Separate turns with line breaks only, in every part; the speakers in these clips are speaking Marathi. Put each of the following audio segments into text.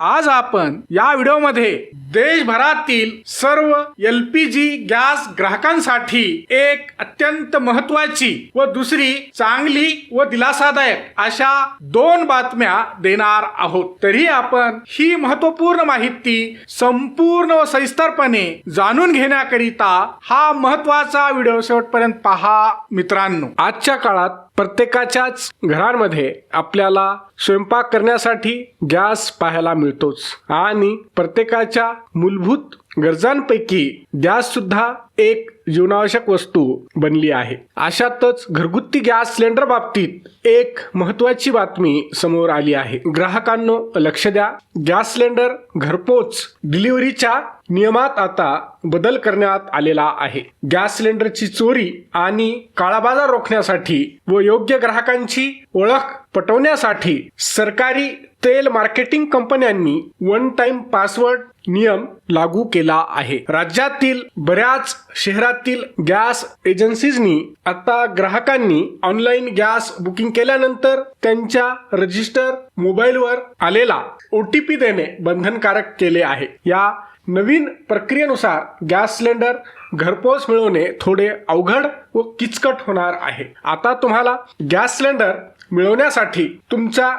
आज आपण या व्हिडिओमध्ये देशभरातील सर्व एल पी जी गॅस ग्राहकांसाठी एक अत्यंत महत्वाची व दुसरी चांगली व दिलासादायक अशा दोन बातम्या देणार आहोत. तरी आपण ही महत्त्वपूर्ण माहिती संपूर्ण व सविस्तरपणे जाणून घेण्याकरिता हा महत्त्वाचा व्हिडिओ शेवटपर्यंत पहा मित्रांनो. आजच्या काळात प्रत्येकाच्याच घरांमध्ये आपल्याला स्वयंपाक करण्यासाठी गॅस पाहायला मिळतोच. आणि प्रत्येकाच्या मूलभूत गरजांपैकी गॅस सुद्धा एक जीवनावश्यक वस्तू बनली आहे. अशातच घरगुती गॅस सिलेंडर बाबतीत एक महत्वाची बातमी समोर आली आहे. ग्राहकांनो लक्ष द्या. गॅस सिलेंडर घरपोच डिलिव्हरीच्या नियमात आता बदल करण्यात आलेला आहे. गॅस सिलेंडरची चोरी आणि काळाबाजार रोखण्यासाठी व योग्य ग्राहकांची ओळख पटवण्यासाठी सरकारी तेल मार्केटिंग कंपन्यांनी वन टाइम पासवर्ड नियम लागू केला आहे. राज्यातील बऱ्याच शहरातील गॅस एजन्सीजनी आता ग्राहकांनी ऑनलाईन गॅस बुकिंग केल्यानंतर त्यांच्या रजिस्टर मोबाईलवर आलेला ओ टी पी देणे बंधनकारक केले आहे. या नवीन प्रक्रियेनुसार गॅस सिलेंडर घरपोच मिळवणे थोडे अवघड व किचकट होणार आहे. आता तुम्हाला गॅस सिलेंडर मिळवण्यासाठी तुमच्या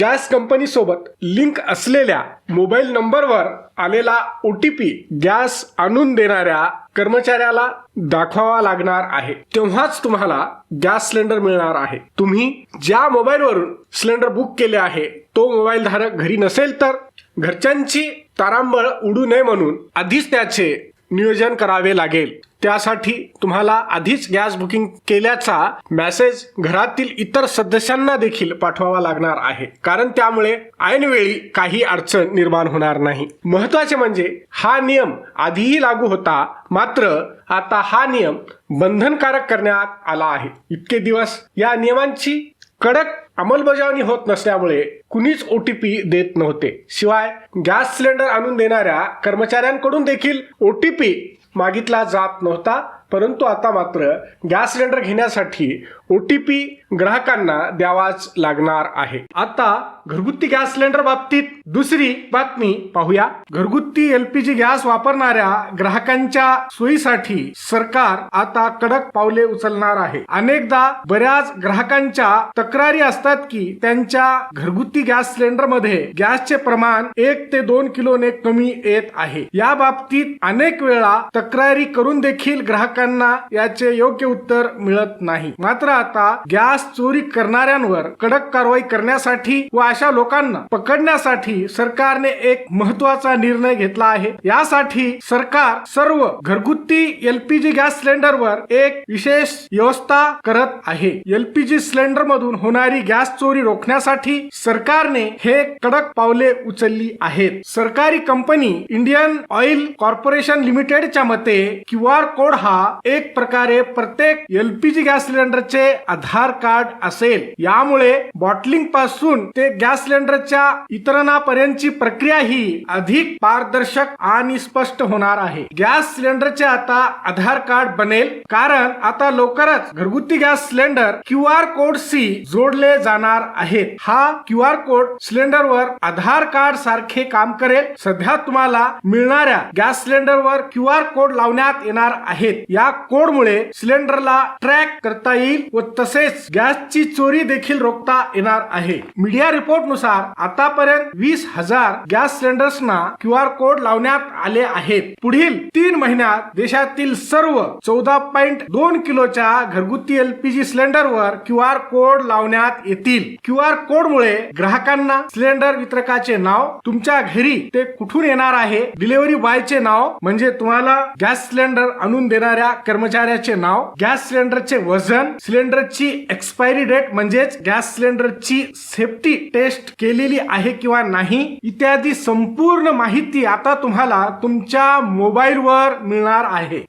गॅस कंपनी सोबत लिंक असलेल्या मोबाईल नंबरवर आलेला ओ टी पी गॅस आणून देणाऱ्या कर्मचाऱ्याला दाखवावा लागणार आहे. तेव्हाच तुम्हाला गॅस सिलेंडर मिळणार आहे. तुम्ही ज्या मोबाईलवरून सिलेंडर बुक केले आहे तो मोबाईल धारक घरी नसेल तर घरच्यांची तारांबळ उडू नये म्हणून आधीच त्याचे नियोजन करावे लागेल. त्यासाठी तुम्हाला आधीच गॅस बुकिंग केल्याचा मेसेज घरातील इतर सदस्यांना देखील पाठवावा लागणार आहे. कारण त्यामुळे ऐनवेळी काही अडचण निर्माण होणार नाही. महत्त्वाचे म्हणजे हा नियम आधीही लागू होता मात्र आता हा नियम बंधनकारक करण्यात आला आहे. इतके दिवस या नियमांची कडक अंमलबजावणी होत नसल्यामुळे कुणीच ओ टी पी देत नव्हते. शिवाय गॅस सिलेंडर आणून देणाऱ्या कर्मचाऱ्यांकडून देखील ओ टी पी मागितला जात नव्हता. परंतु आता मात्र गॅस सिलेंडर घेण्यासाठी ओ टी पी ग्राहकांना द्यावाच लागणार आहे. आता घरगुती गॅस सिलेंडर बाबतीत दुसरी बातमी पाहूया. घरगुती एलपीजी गॅस वापरणाऱ्या ग्राहकांच्या सोयीसाठी सरकार आता कडक पावले उचलणार आहे. अनेकदा बऱ्याच ग्राहकांच्या तक्रारी असतात की त्यांच्या घरगुती गॅस सिलेंडरमध्ये गॅसचे प्रमाण एक ते दोन किलोने कमी येत आहे. या बाबतीत अनेक वेळा तक्रारी करून देखील ग्राहक ग्राहकांना याचे योग्य उत्तर मिळत नाही. मात्र आता गॅस चोरी करणाऱ्यांवर कडक कारवाई करण्यासाठी व अशा लोकांना पकडण्यासाठी सरकारने एक महत्त्वाचा निर्णय घेतला आहे. यासाठी सरकार सर्व घरगुती एलपीजी गॅस सिलेंडरवर एक विशेष व्यवस्था करत आहे. एलपीजी सिलेंडर मधून होणारी गॅस चोरी रोखण्यासाठी सरकारने हे कडक पावले उचलली आहेत. सरकारी कंपनी इंडियन ऑइल कॉर्पोरेशन लिमिटेडच्या मते क्यू आर कोड हा एक प्रकारे प्रत्येक एलपीजी गॅस सिलेंडरचे आधार कार्ड असेल. यामुळे बॉटलिंगपासून ते गॅस सिलेंडरच्या वितरणापर्यंतची प्रक्रिया ही अधिक पारदर्शक आणि स्पष्ट होणार आहे. गॅस सिलेंडरचे आता आधार कार्ड बनेल. कारण आता लवकरच घरगुती gas cylinder Q R code C जोडले जाणार आहेत. हा क्यू आर कोड सिलेंडरवर आधार कार्ड सारखे काम करेल. सध्या तुम्हाला मिळणाऱ्या गॅस सिलेंडरवर क्यू आर कोड लावण्यात येणार आहेत. या कोडमुळे सिलेंडरला ट्रॅक करता येईल व तसेच गॅसची चोरी देखील रोखता येणार आहे. मीडिया रिपोर्टनुसार आतापर्यंत वीस हजार गॅस सिलेंडर्सना क्यू आर कोड लावण्यात आले आहेत. पुढील तीन महिन्यात देशातील सर्व चौदा पॉइंट दोन किलोच्या घरगुती एलपीजी सिलेंडरवर क्यू आर कोड लावण्यात येतील. क्यू आर कोडमुळे ग्राहकांना सिलेंडर वितरकाचे नाव तुमच्या घरी ते कुठून येणार आहे डिलिव्हरी बॉयचे नाव म्हणजे तुम्हाला गॅस सिलेंडर आणून देणाऱ्या कर्मचाऱ्याचे नाव गॅस सिलेंडरचे वजन सिलेंडरची एक्सपायरी डेट म्हणजेच गॅस सिलेंडरची सेफ्टी टेस्ट केलेली आहे किंवा नाही इत्यादी संपूर्ण माहिती आता तुम्हाला तुमच्या मोबाईलवर मिळणार आहे.